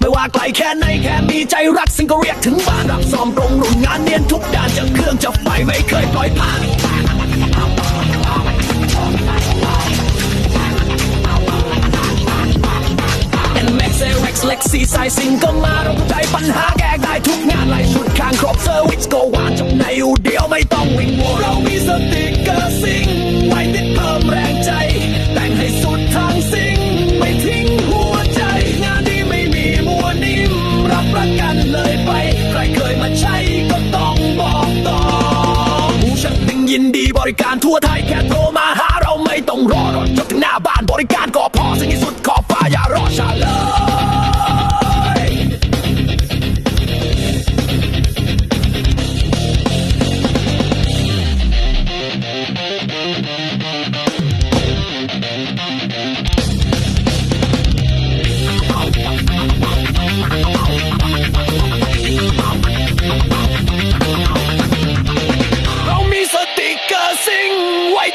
ไม่ว่าไกลแค่ไหนแค่มีใจรักสิ่งก็เรียกถึงบ้านรับซ้อมตรงรุ่นงานเนียนทุกด้านจะเครื่องจะไฟไม่เคยปล่อยผ่านเซเร็กซ์เล็กซี่สายซิงก็มาเราเข้าใจปัญหาแก้ได้ทุกงานไล่ชุดข้างครบเซอร์วิสก็วางจบในอูเดียวไม่ต้องวิ่งวัวเรามีสติกเกอร์ซิง ริการทั่วไทยแค่โทรมาหาเราไม่ต้องรอรถจนถึงหน้าบ้านบริการก็พอสิ่งที่สุดขอบฟ้าอย่ารอช้าเลย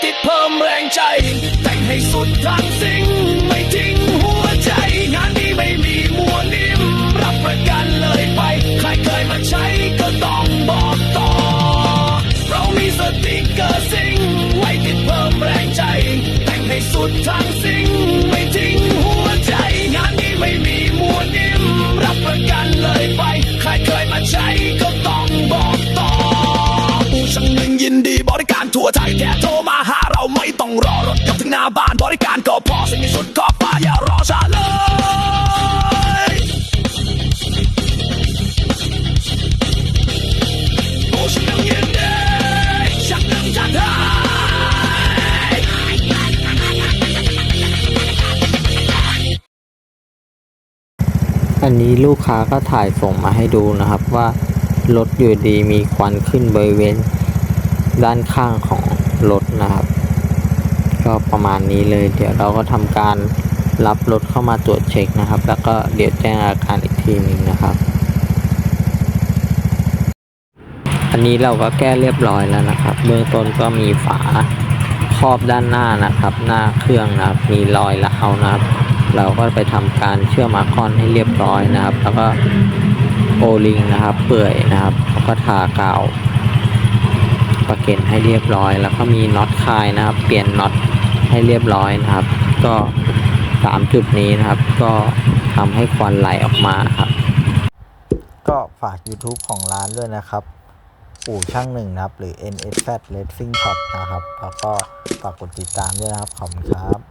ติดเพิ่มแรงใจ แต่งให้สุดทางซิงไม่ทิ้งหัวใจ งานนี้ไม่มีมัวนิ่ม รับประกันเลยไป ใครเคยมาใช้ก็ต้องบอกต่อ เรามีสติกเกอร์ซิงไว้ติดเพิ่มแรงใจ แต่งให้สุดทางซิงไม่ทิ้งหัวใจ งานนี้ไม่มีมัวนิ่ม รับประกันเลยไป ใครเคยมาใช้ก็ต้องบอกต่อผู้ช่างหนึ่งยินดีบริการทั่วไทยแค่โทรมา หน้าบ้านบริการก็พอสิ่งที่สุดขอฟ้าอย่ารอช้าเลยผู้ช่างหนึ่งยินดีช่างหนึ่งจัดให้อันนี้ลูกค้าก็ถ่ายส่งมาให้ดูนะครับว่ารถอยู่ดีมีควันขึ้นบริเวณด้านข้างของรถนะครับ ก็ประมาณนี้เลย เดี๋ยวเราก็ทำการรับรถเข้ามาตรวจเช็คนะครับ แล้วก็เดี๋ยวแจ้งอาการอีกทีหนึ่งนะครับ อันนี้เราก็แก้เรียบร้อยแล้วนะครับ เบื้องต้นก็มีฝาครอบด้านหน้านะครับ หน้าเครื่องนะครับ มีรอยร้านะครับ เราก็ไปทำการเชื่อมมาคอนให้เรียบร้อยนะครับ แล้วก็โอลิงนะครับ เปื่อยนะครับแล้วก็ทากาวประเก็นให้เรียบร้อย แล้วก็มีน็อตคายนะครับ เปลี่ยนน็อต ให้เรียบร้อยนะครับ ก็สามจุดนี้นะครับ ก็ทำให้ควันไหลออกมาครับ ก็ฝาก YouTube ของร้านด้วยนะครับอู่ช่างหนึ่งนะครับ หรือ NSZ Racing Shop นะครับ แล้วก็ฝากกดติดตามด้วยนะครับ ขอบคุณครับ